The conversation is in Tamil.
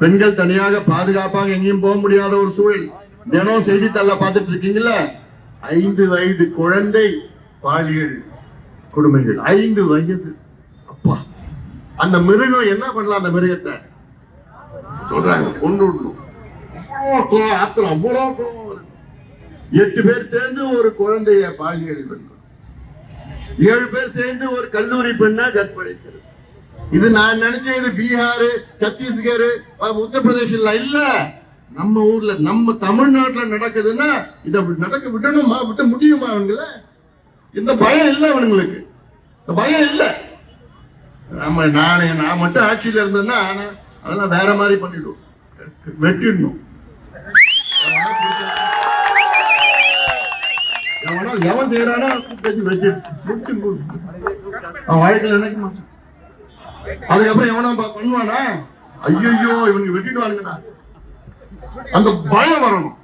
பெண்கள் தனியாக பாதுகாப்பாக எங்கேயும் போக முடியாத ஒரு சூழல். தினம் செய்தித்தாள பார்த்துட்டு இருக்கீங்கல்ல? ஐந்து வயது குழந்தை பாலியல் கொடுமைகள். ஐந்து வயது. அப்பா. அந்த மிருகம் என்ன பண்ணலாம் அந்த மிருகத்தை? சொல்றாங்க கொண்டு ஆத்திரம் அவ்வளோ எட்டு பேர் சேர்ந்து ஒரு குழந்தைய பாலியல் பண்றோம் ஏழு பேர் சேர்ந்து ஒரு கல்லூரி பெண்ணை கற்பழிக்கிறது. இது நான் நினைச்சேன் இது பீகார் சத்தீஸ்கர் அஹ், இல்ல. நம்ம ஊர்ல நம்ம தமிழ்நாட்டுல நடக்குதுன்னா இத நடக்க விடணுமா விட்ட முடியுமா அவங்கள? இந்த பயம் இல்ல அவனுங்களுக்கு இந்த பயம் இல்ல. நம்ம நானே நான் மட்டும் ஆட்சியில இருந்தேன்னா அதெல்லாம் வேற மாதிரி பண்ணிடுவோம். வெட்டிடணும். எவனோ எவன் செய்யறானா வெட்டி வெட்டி அவன் வாழ்க்கையில் நினைக்க மாட்டான். அதுக்கப்புறம் எவனா பண்ணுவானா? ஐயோ இவனுக்கு வெட்டிடுவானுங்கடா அந்த பயம் வரணும்.